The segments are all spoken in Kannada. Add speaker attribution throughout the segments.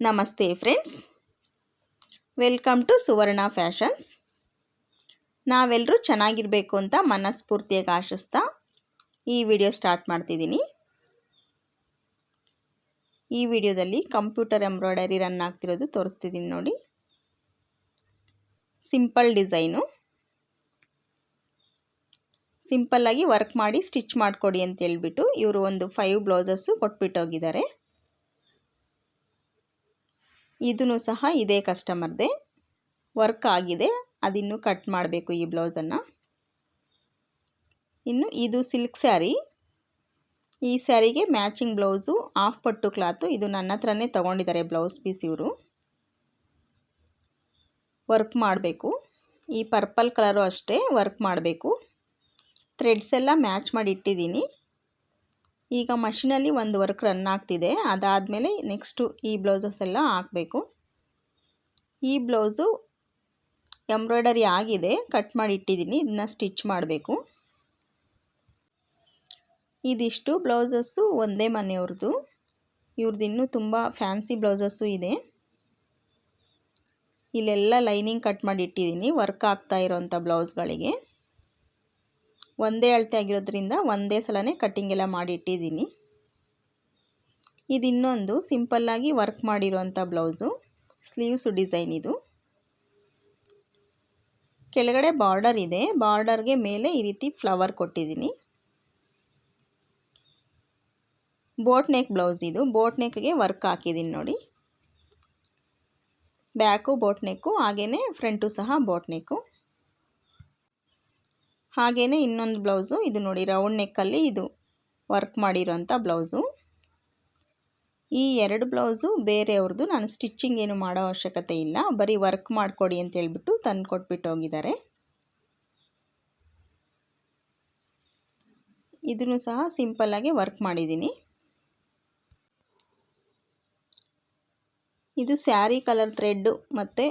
Speaker 1: ನಮಸ್ತೆ friends. Welcome to Suvarna fashions. ನಾವೆಲ್ಲರೂ ಚೆನ್ನಾಗಿರಬೇಕು ಅಂತ ಮನಸ್ಫೂರ್ತಿಯಾಗಿ ಆಶಿಸ್ತಾ ಈ ವಿಡಿಯೋ ಸ್ಟಾರ್ಟ್ ಮಾಡ್ತಿದ್ದೀನಿ. ಈ ವಿಡಿಯೋದಲ್ಲಿ ಕಂಪ್ಯೂಟರ್ ಎಂಬ್ರಾಯ್ಡರಿ ರನ್ ಆಗ್ತಿರೋದು ತೋರಿಸ್ತಿದ್ದೀನಿ ನೋಡಿ. Simple design. ಸಿಂಪಲ್ಲಾಗಿ ವರ್ಕ್ ಮಾಡಿ ಸ್ಟಿಚ್ ಮಾಡಿಕೊಡಿ ಅಂತ ಹೇಳ್ಬಿಟ್ಟು ಇವರು ಒಂದು ಫೈವ್ ಬ್ಲೌಸಸ್ಸು ಕೊಟ್ಬಿಟ್ಟು ಹೋಗಿದ್ದಾರೆ ಇದೂ ಸಹ ಇದೇ ಕಸ್ಟಮರ್ದೇ ವರ್ಕ್ ಆಗಿದೆ. ಅದಿನ್ನು ಕಟ್ ಮಾಡಬೇಕು ಈ ಬ್ಲೌಸನ್ನು. ಇನ್ನು ಇದು ಸಿಲ್ಕ್ ಸ್ಯಾರಿ. ಈ ಸ್ಯಾರಿಗೆ ಮ್ಯಾಚಿಂಗ್ ಬ್ಲೌಸು ಆಫ್ ಪಟ್ಟು ಕ್ಲಾತು. ಇದು ನನ್ನ ಹತ್ರನೇ ತೊಗೊಂಡಿದ್ದಾರೆ ಬ್ಲೌಸ್ ಪೀಸ್ ಇವರು ವರ್ಕ್ ಮಾಡಬೇಕು. ಈ ಪರ್ಪಲ್ ಕಲರು ಅಷ್ಟೇ ವರ್ಕ್ ಮಾಡಬೇಕು. ಥ್ರೆಡ್ಸ್ ಎಲ್ಲ ಮ್ಯಾಚ್ ಮಾಡಿ ಇಟ್ಟಿದ್ದೀನಿ. ಈಗ ಮಷಿನಲ್ಲಿ ಒಂದು ವರ್ಕ್ ರನ್ ಆಗ್ತಿದೆ. ಅದಾದಮೇಲೆ ನೆಕ್ಸ್ಟು ಈ ಬ್ಲೌಸಸ್ ಎಲ್ಲ ಹಾಕಬೇಕು. ಈ ಬ್ಲೌಸು ಎಂಬ್ರಾಯ್ಡರಿ ಆಗಿದೆ. ಕಟ್ ಮಾಡಿ ಇಟ್ಟಿದ್ದೀನಿ. ಇದನ್ನ ಸ್ಟಿಚ್ ಮಾಡಬೇಕು. ಇದಿಷ್ಟು ಬ್ಲೌಸಸ್ಸು ಒಂದೇ ಮನೆಯವ್ರದ್ದು. ಇವ್ರದ್ದು ಇನ್ನೂ ತುಂಬ ಫ್ಯಾನ್ಸಿ ಬ್ಲೌಸಸ್ಸು ಇದೆ. ಇಲ್ಲೆಲ್ಲ ಲೈನಿಂಗ್ ಕಟ್ ಮಾಡಿ ಇಟ್ಟಿದ್ದೀನಿ. ವರ್ಕ್ ಆಗ್ತಾ ಇರೋಂಥ ಬ್ಲೌಸ್ಗಳಿಗೆ. ಒಂದೇ ಅಳತೆ ಆಗಿರೋದ್ರಿಂದ ಒಂದೇ ಸಲನೇ ಕಟ್ಟಿಂಗ್ ಎಲ್ಲ ಮಾಡಿ ಇಟ್ಟಿದ್ದೀನಿ ಇದು ಇನ್ನೊಂದು ಸಿಂಪಲ್ಲಾಗಿ ವರ್ಕ್ ಮಾಡಿರೋಂಥ ಬ್ಲೌಸು ಸ್ಲೀವ್ಸ್ ಡಿಸೈನ್ ಇದು. ಕೆಳಗಡೆ ಬಾರ್ಡರ್ ಇದೆ ಬಾರ್ಡರ್ಗೆ ಮೇಲೆ ಈ ರೀತಿ ಫ್ಲವರ್ ಕೊಟ್ಟಿದ್ದೀನಿ. ಬೋಟ್ ನೆಕ್ ಬ್ಲೌಸ್ ಇದು ಬೋಟ್ ನೆಕ್ಗೆ ವರ್ಕ್ ಹಾಕಿದ್ದೀನಿ ನೋಡಿ. ಬ್ಯಾಕು ಬೋಟ್ ನೆಕ್ಕು ಹಾಗೆಯೇ ಫ್ರಂಟು ಸಹ ಬೋಟ್ ನೆಕ್ಕು ಹಾಗೆಯೇ ಇನ್ನೊಂದು ಬ್ಲೌಸು, ಇದು ನೋಡಿ ರೌಂಡ್ ನೆಕ್ಕಲ್ಲಿ ಇದು ವರ್ಕ್ ಮಾಡಿರೋಂಥ ಬ್ಲೌಸು. ಈ ಎರಡು ಬ್ಲೌಸು ಬೇರೆಯವ್ರದ್ದು, ನಾನು ಸ್ಟಿಚ್ಚಿಂಗ್ ಏನು ಮಾಡೋ ಅವಶ್ಯಕತೆ ಇಲ್ಲ, ಬರೀ ವರ್ಕ್ ಮಾಡಿಕೊಡಿ ಅಂತ ಹೇಳ್ಬಿಟ್ಟು ತಂದು ಕೊಟ್ಬಿಟ್ಟು ಹೋಗಿದ್ದಾರೆ. ಇದನ್ನು ಸಹ ಸಿಂಪಲ್ಲಾಗಿ ವರ್ಕ್ ಮಾಡಿದ್ದೀನಿ. ಇದು ಸ್ಯಾರಿ ಕಲರ್ ಥ್ರೆಡ್ಡು, ಮತ್ತು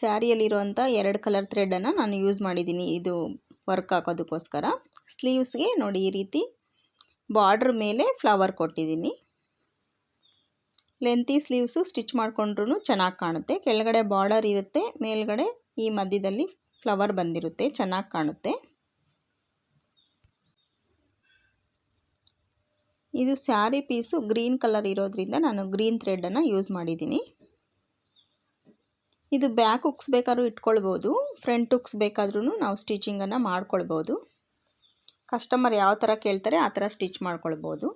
Speaker 1: ಸ್ಯಾರಿಯಲ್ಲಿರುವಂಥ ಎರಡು ಕಲರ್ ಥ್ರೆಡ್ಡನ್ನು ನಾನು ಯೂಸ್ ಮಾಡಿದ್ದೀನಿ. ಇದು ವರ್ಕ್ ಹಾಕೋದಕ್ಕೋಸ್ಕರ ಸ್ಲೀವ್ಸ್ಗೆ ನೋಡಿ ಈ ರೀತಿ ಬಾರ್ಡ್ರ್ ಮೇಲೆ ಫ್ಲವರ್ ಕೊಟ್ಟಿದ್ದೀನಿ. ಲೆಂತಿ ಸ್ಲೀವ್ಸು ಸ್ಟಿಚ್ ಮಾಡಿಕೊಂಡ್ರೂ ಚೆನ್ನಾಗಿ ಕಾಣುತ್ತೆ. ಕೆಳಗಡೆ ಬಾರ್ಡರ್ ಇರುತ್ತೆ, ಮೇಲ್ಗಡೆ ಈ ಮಧ್ಯದಲ್ಲಿ ಫ್ಲವರ್ ಬಂದಿರುತ್ತೆ, ಚೆನ್ನಾಗಿ ಕಾಣುತ್ತೆ. ಇದು ಸ್ಯಾರಿ ಪೀಸು ಗ್ರೀನ್ ಕಲರ್ ಇರೋದ್ರಿಂದ ನಾನು ಗ್ರೀನ್ ಥ್ರೆಡನ್ನು ಯೂಸ್ ಮಾಡಿದ್ದೀನಿ. ಇದು ಬ್ಯಾಕ್ ಹುಕ್ಸ್ ಬೇಕಾದ್ರೂ ಇಟ್ಕೊಳ್ಬೋದು, ಫ್ರಂಟ್ ಹುಕ್ಸ್ ಬೇಕಾದ್ರೂ ನಾವು ಸ್ಟಿಚಿಂಗನ್ನು ಮಾಡ್ಕೊಳ್ಬೋದು. ಕಸ್ಟಮರ್ ಯಾವ ಥರ ಕೇಳ್ತಾರೆ ಆ ಥರ ಸ್ಟಿಚ್ ಮಾಡ್ಕೊಳ್ಬೋದು.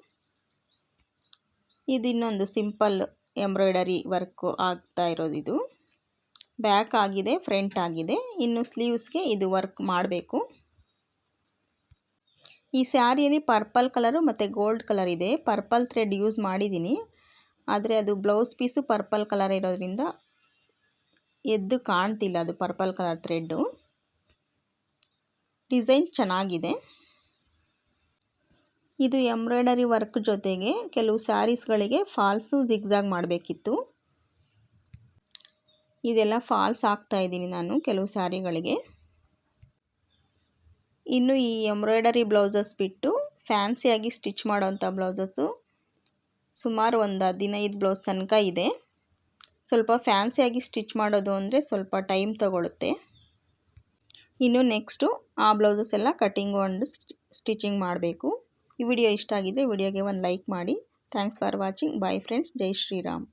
Speaker 1: ಇದು ಇನ್ನೊಂದು ಸಿಂಪಲ್ ಎಂಬ್ರಾಯ್ಡರಿ ವರ್ಕು ಆಗ್ತಾ ಇರೋದು ಇದು. ಬ್ಯಾಕ್ ಆಗಿದೆ, ಫ್ರಂಟ್ ಆಗಿದೆ, ಇನ್ನು ಸ್ಲೀವ್ಸ್ಗೆ ಇದು ವರ್ಕ್ ಮಾಡಬೇಕು. ಈ ಸ್ಯಾರಿಯಲ್ಲಿ ಪರ್ಪಲ್ ಕಲರು ಮತ್ತು ಗೋಲ್ಡ್ ಕಲರ್ ಇದೆ. ಪರ್ಪಲ್ ಥ್ರೆಡ್ ಯೂಸ್ ಮಾಡಿದ್ದೀನಿ. ಆದರೆ ಅದು ಬ್ಲೌಸ್ ಪೀಸು ಪರ್ಪಲ್ ಕಲರ್ ಇರೋದ್ರಿಂದ ಎದ್ದು ಕಾಣ್ತಿಲ್ಲ, ಅದು ಪರ್ಪಲ್ ಕಲರ್ ಥ್ರೆಡ್ಡು. ಡಿಸೈನ್ ಚೆನ್ನಾಗಿದೆ. ಇದು ಎಂಬ್ರಾಯ್ಡರಿ ವರ್ಕ್ ಜೊತೆಗೆ ಕೆಲವು ಸ್ಯಾರೀಸ್ಗಳಿಗೆ ಫಾಲ್ಸು ಜಿಗ್ಜಾಗ್ ಮಾಡಬೇಕಿತ್ತು. ಇದೆಲ್ಲ ಫಾಲ್ಸ್ ಹಾಕ್ತಾ ಇದ್ದೀನಿ ನಾನು ಕೆಲವು ಸ್ಯಾರಿಗಳಿಗೆ. ಇನ್ನು ಈ ಎಂಬ್ರಾಯ್ಡರಿ ಬ್ಲೌಸಸ್ ಬಿಟ್ಟು ಫ್ಯಾನ್ಸಿಯಾಗಿ ಸ್ಟಿಚ್ ಮಾಡೋವಂಥ ಬ್ಲೌಸಸ್ಸು ಸುಮಾರು ಒಂದು ಹದಿನೈದು ಬ್ಲೌಸ್ ತನಕ ಇದೆ. ಸ್ವಲ್ಪ ಫ್ಯಾನ್ಸಿಯಾಗಿ ಸ್ಟಿಚ್ ಮಾಡೋದು ಅಂದರೆ ಸ್ವಲ್ಪ ಟೈಮ್ ತಗೊಳುತ್ತೆ. ಇನ್ನು ನೆಕ್ಸ್ಟು ಆ ಬ್ಲೌಸಸ್ ಎಲ್ಲ ಕಟ್ಟಿಂಗು ಅಂಡ್ ಸ್ಟಿಚಿಂಗ್ ಮಾಡಬೇಕು. ಈ ವಿಡಿಯೋ ಇಷ್ಟ ಆಗಿದ್ದರೆ ವಿಡಿಯೋಗೆ ಒಂದು ಲೈಕ್ ಮಾಡಿ. Thanks for watching. Bye friends. Jai Shriram.